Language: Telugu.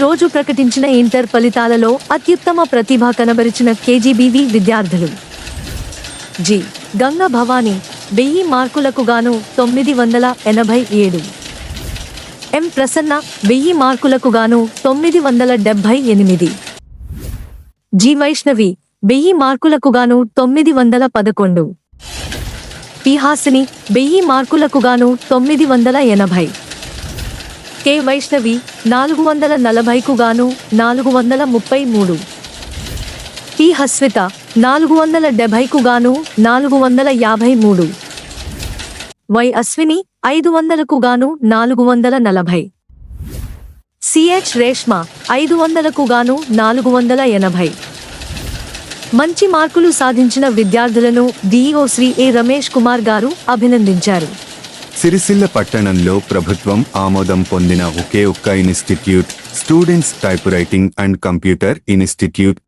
రోజు ప్రకటించిన ఇంటర్ ఫలితాలలో అత్యుత్తమ ప్రతిభ కనబరిచిన కేజీబీవీ విద్యార్థులు. జి. గంగ భవానీ వెయ్యి మార్కులకు గాను తొమ్మిది వందల ఎనభై ఏడు. ఎం. ప్రసన్న వెయ్యి మార్కులకు గాను తొమ్మిది వందల డెబ్బై ఎనిమిది. జి. వైష్ణవి వెయ్యి మార్కులకు గాను తొమ్మిది వందల పదకొండు. పిహాసిని వెయ్యి మార్కులకు గాను తొమ్మిది వందల ఎనభై. కె వైష్ణవి నాలుగు వందల నలభైకు గాను నాలుగు వందల ముప్పై మూడు పి హస్విత నాలుగు వందల డెబ్బైకు గాను నాలుగు వందల యాభై మూడు వై అశ్విని ఐదు వందలకు గాను నాలుగు వందల నలభై. సిహెచ్ రేష్మ ఐదు వందలకు గాను నాలుగు వందల ఎనభై. మంచి మార్కులు సాధించిన విద్యార్థులను డిఈఓ శ్రీ ఏ రమేష్ కుమార్ గారు అభినందించారు. సిరిసిల్ల పట్టణంలో ప్రభుత్వం ఆమోదం పొందిన ఒకే ఒక్క institute students type writing and computer institute